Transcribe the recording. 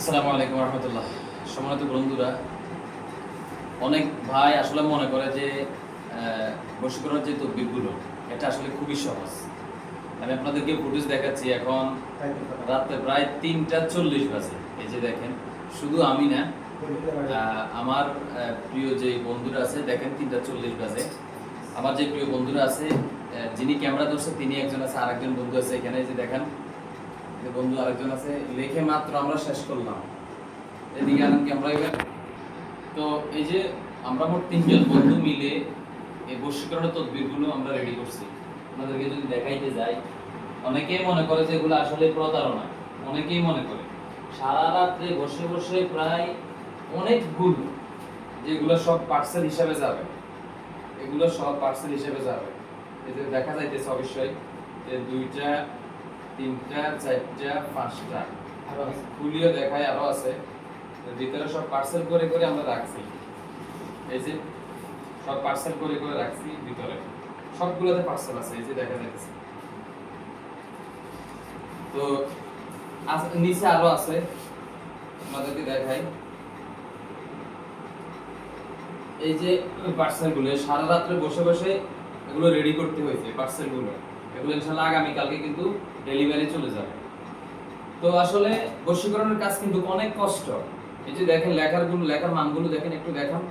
আসসালামু আলাইকুম রহমতুল্লাহ। সম্মানিত বন্ধুরা, অনেক ভাই আসলে মনে করে যে বশীকরণের যে তদবিরগুলো, এটা আসলে খুবই সহজ। আমি আপনাদেরকে ফুটেজ দেখাচ্ছি এখন রাতে প্রায় তিনটা চল্লিশ বাজে। এই যে দেখেন, শুধু আমি না আমার প্রিয় যে বন্ধুরা আছে, দেখেন তিনটা চল্লিশ বাজে। আমার যে প্রিয় বন্ধুরা আছে যিনি ক্যামেরা ধরছে, তিনি একজন আছে, আরেকজন বন্ধু আছে এখানে যে দেখেন বন্ধু আরেকজন আছে, লেখে মাত্র আমরা শেষ করলাম। এদিকে আনেন ক্যামেরা এবার তো এই যে আমরা মোট তিনজন বন্ধু মিলে এই বশীকরণের তদবিরগুলো আমরা রেডি করছি। আপনাদেরকে যদি দেখাইতে যাই, অনেকেই মনে করে যে এগুলো আসলে প্রতারণা। অনেকেই মনে করে। সারা রাত্রে বসে বসে প্রায় অনেকগুলো যেগুলো সব পার্সেল হিসাবে যাবে। এগুলো সব পার্সেল হিসাবে যাবে। যে দেখা যাইতেছে অবশ্যই যে দুইটা তিনটা, চারটা, পাঁচটা। আরও। খুলিও দেখায় আরও আছে। ভিতরে সব পার্সেল করে করে আমরা রাখছি। এই যে সব পার্সেল করে করে রাখছি ভিতরে। সবগুলোতে পার্সেল আছে, এই যে দেখা যাচ্ছে। তো নিচে আরও আছে আপনাদেরকে দেখাই। এই যে পার্সেলগুলো, সারা রাত্রে বসে বসে এগুলো রেডি করতে হয়েছে পার্সেলগুলো। এগুলো ইনশাল্লাহ আগামী কালকে কিন্তু ডেলিভারি চলে যাবে। তো আসলে বশীকরণের কাজ কিন্তু অনেক কষ্ট। এই যে দেখেন লেখারগুলো লেখার মানগুলো দেখেন, একটু দেখান।